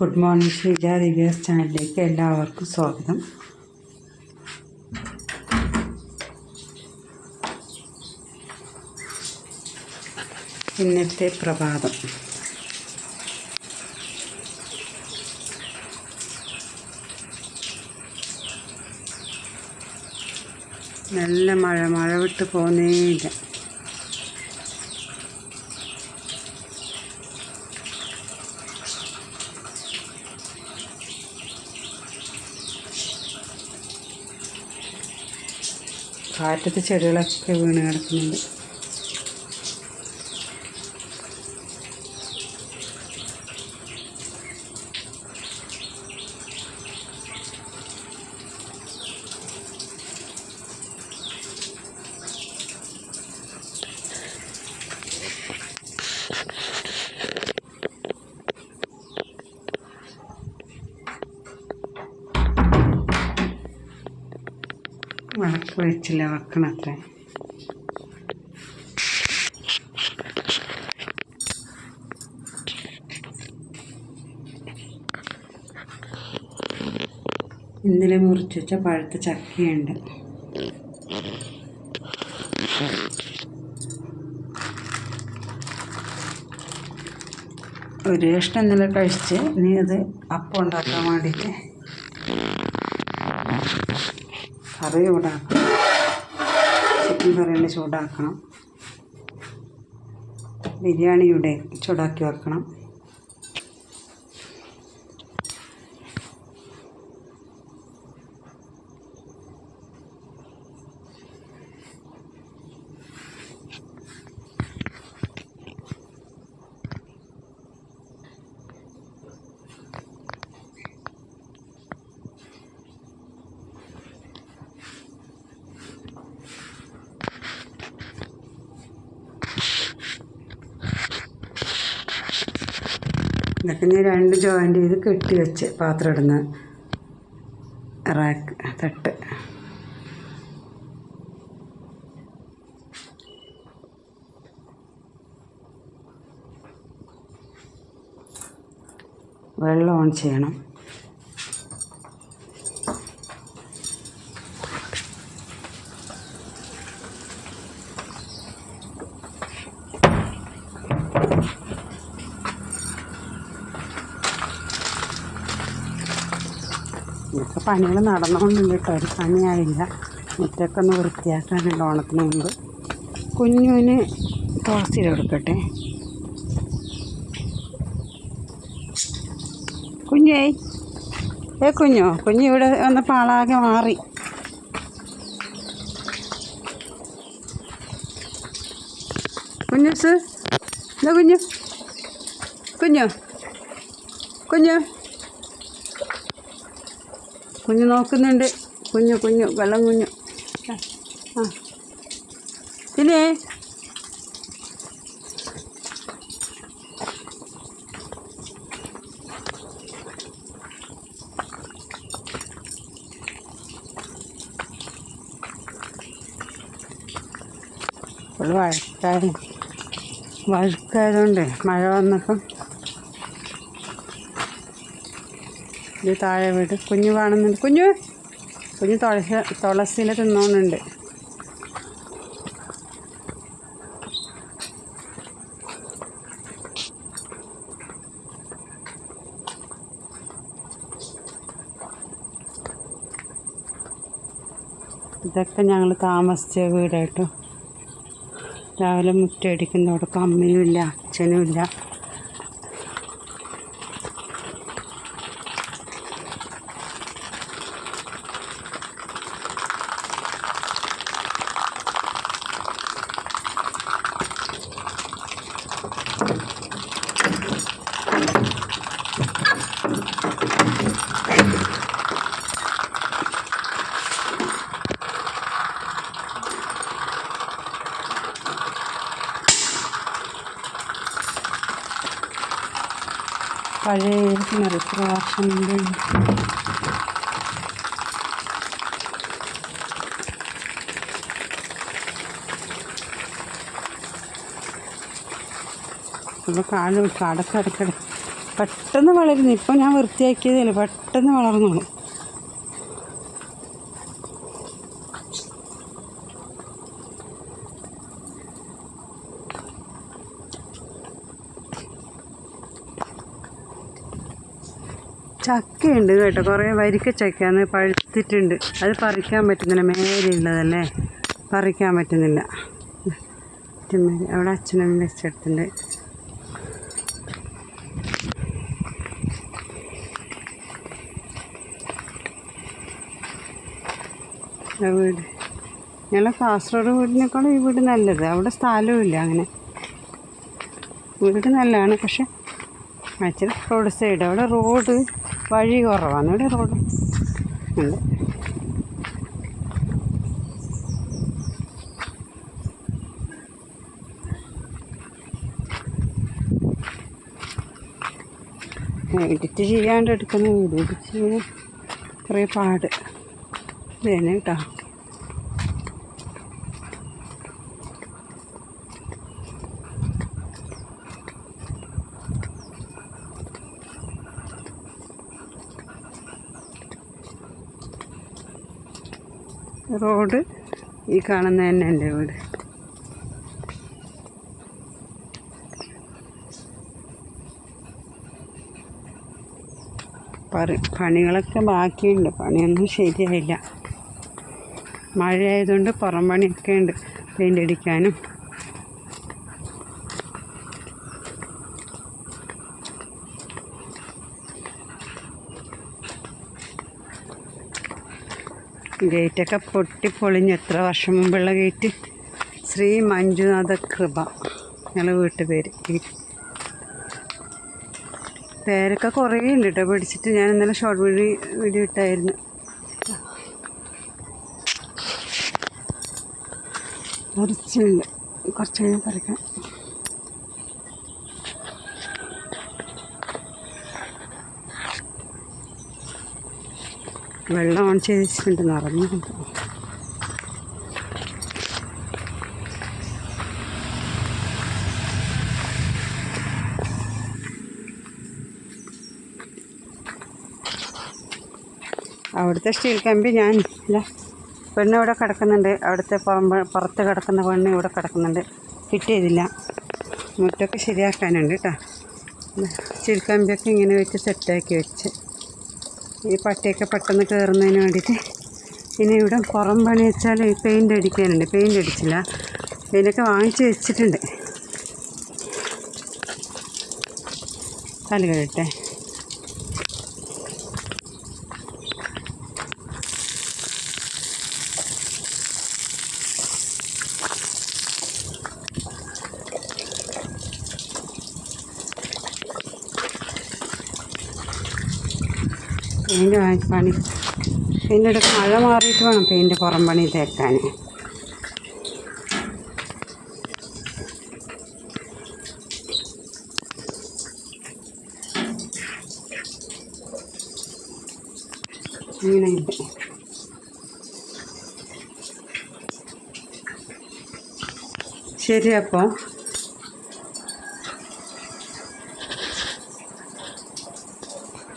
Good morning Sreeja Divya's ചാനലിലേക്ക് എല്ലാവർക്കും സ്വാഗതം. ഇന്നത്തെ പ്രഭാതം. നല്ല മഴ മഴ വിട്ട് പോകുന്നേയില്ല കാറ്റത്ത് ചെടികളൊക്കെ വീണ് കിടക്കുന്നുണ്ട്. വിളക്ക് വെച്ചില്ല വെക്കണത്രേ. ഇന്നലെ മുറിച്ച് വെച്ച പഴുത്ത ചക്കയുണ്ട്. ഒരു കഷ്ണം ഇന്നലെ കഴിച്ച് നീ അത് അപ്പം ഉണ്ടാക്കാൻ വേണ്ടിയിട്ട് കറി ചൂടാക്കണം ചിക്കൻ കറിയുടെ ചൂടാക്കണം. ബിരിയാണി ഇവിടെ ചൂടാക്കി വെക്കണം. ഇതൊക്കെ ഞാൻ രണ്ട് ജോയിന്റ് ചെയ്ത് കെട്ടി വെച്ച് പാത്രം ഇടുന്ന റാക്ക് തട്ട്. വെള്ളം ഓൺ ചെയ്യണം. ഇതൊക്കെ പണികൾ നടന്നുകൊണ്ടുണ്ട് കേട്ടോ ഒരു പണിയായില്ല. മുറ്റൊക്കെ ഒന്ന് വൃത്തിയാക്കാനുണ്ട് ഓണത്തിന് മുമ്പ് കുഞ്ഞുവിന് തുളസിയിൽ കൊടുക്കട്ടെ. കുഞ്ഞേ ഏ കുഞ്ഞോ കുഞ്ഞു ഇവിടെ വന്നപ്പോൾ പാളാകെ മാറി. കുഞ്ഞുസ് എന്താ കുഞ്ഞു? കുഞ്ഞു കുഞ്ഞു? കുഞ്ഞു നോക്കുന്നുണ്ട്. കുഞ്ഞു കുഞ്ഞു വെള്ളം കുഞ്ഞു. ആ, പിന്നെ? വഴക്കായി വഴുക്കായതുകൊണ്ട് മഴ വന്നപ്പം ഇത് താഴെ വീട്. കുഞ്ഞു കാണുന്നുണ്ട്. കുഞ്ഞു? കുഞ്ഞു തുളസി തുളസിയിൽ തിന്നോണ്ടുണ്ട് ഇതൊക്കെ ഞങ്ങൾ താമസിച്ച വീടായിട്ടോ രാവിലെ മുറ്റടിക്കുന്നവിടെ അമ്മയും ഇല്ല അച്ഛനും ഇല്ല പഴയ മുമ്പ്. അപ്പോൾ കാൽ അടക്കടക്കട പെട്ടെന്ന് വളരുന്നു. ഇപ്പം ഞാൻ വൃത്തിയാക്കിയതല്ലേ പെട്ടെന്ന് വളർന്നോളും. ചക്കയുണ്ട് കേട്ടോ. കുറേ വരിക്ക ചക്കയാണ് പഴുത്തിട്ടുണ്ട്. അത് പറിക്കാൻ പറ്റുന്നില്ല. മേലെയുള്ളതല്ലേ? പറിക്കാൻ പറ്റുന്നില്ല. അവിടെ അച്ഛനും വെച്ചെടുത്തിട്ടുണ്ട്. വീട്. ഞങ്ങളെ കാസർഗോഡ് വീടിനേക്കാളും ഈ വീട് നല്ലത്. അവിടെ സ്ഥലവും ഇല്ല അങ്ങനെ. വീട് നല്ലതാണ്. പക്ഷെ ഇച്ചിരി റോഡ് സൈഡ് അവിടെ റോഡ് വഴി കുറവാണ്. ഇവിടെ റോഡ് ഉണ്ട്. എഡിറ്റ് ചെയ്യാണ്ട് എടുക്കുന്ന വീഡിയോ എഡിറ്റ് ചെയ്യാൻ കുറേ പാട്. ഇതന്നെ കേട്ടോ റോഡ് ഈ കാണുന്ന തന്നെ എന്റെ വീട്. പണികളൊക്കെ ബാക്കിയുണ്ട്. പണിയൊന്നും ശരിയായില്ല. മഴയായതുകൊണ്ട് പുറം പണിയൊക്കെ ഉണ്ട്. പെയിന്റ് അടിക്കാനും ഗേറ്റൊക്കെ പൊട്ടി പൊളിഞ്ഞ് എത്ര വർഷം മുമ്പുള്ള ഗേറ്റ്? ശ്രീ മഞ്ജുനാഥ കൃപ. ഞങ്ങളെ വീട്ടുപേര്. പേരൊക്കെ കുറേ ഉണ്ട് കേട്ടോ പിടിച്ചിട്ട് ഞാൻ ഇന്നലെ ഷോർട്ട് വീഡിയോ വീഡിയോ ഇട്ടായിരുന്നു. കുറച്ചുണ്ട് കുറച്ച് കഴിഞ്ഞാൽ പറിക്കാം വെള്ളം ഓൺ ചെയ്ത് വെച്ചിട്ടുണ്ട് നിറഞ്ഞു അവിടുത്തെ സ്റ്റീൽ കമ്പി ഞാൻ ഇല്ല. പെണ്ണ് ഇവിടെ കിടക്കുന്നുണ്ട്. അവിടുത്തെ പറമ്പ് പുറത്ത് കിടക്കുന്ന പെണ്ണ് ഇവിടെ കിടക്കുന്നുണ്ട്. ഫിറ്റ് ചെയ്തില്ല. മുറ്റൊക്കെ ശരിയാക്കാനുണ്ട് കേട്ടോ സ്റ്റീൽ കമ്പിയൊക്കെ ഇങ്ങനെ വെച്ച് സെറ്റാക്കി വെച്ച്. ഈ പട്ടിയൊക്കെ പെട്ടെന്ന് കയറുന്നതിന് വേണ്ടിയിട്ട്. ഇനി ഇവിടെ പുറം പണി വെച്ചാൽ പെയിന്റ് അടിക്കാനുണ്ട്. പെയിന്റ് അടിച്ചില്ല. പെയിന്റൊക്കെ വാങ്ങിച്ച് വെച്ചിട്ടുണ്ട്. കാൽ കഴിയട്ടെ പെയിന്റ് വാങ്ങി പണി. പെയിന്റ് എടുക്കാൻ മഴ മാറിയിട്ട് വേണം പെയിന്റ് പുറം പണി തേക്കാൻ. ശരി അപ്പോൾ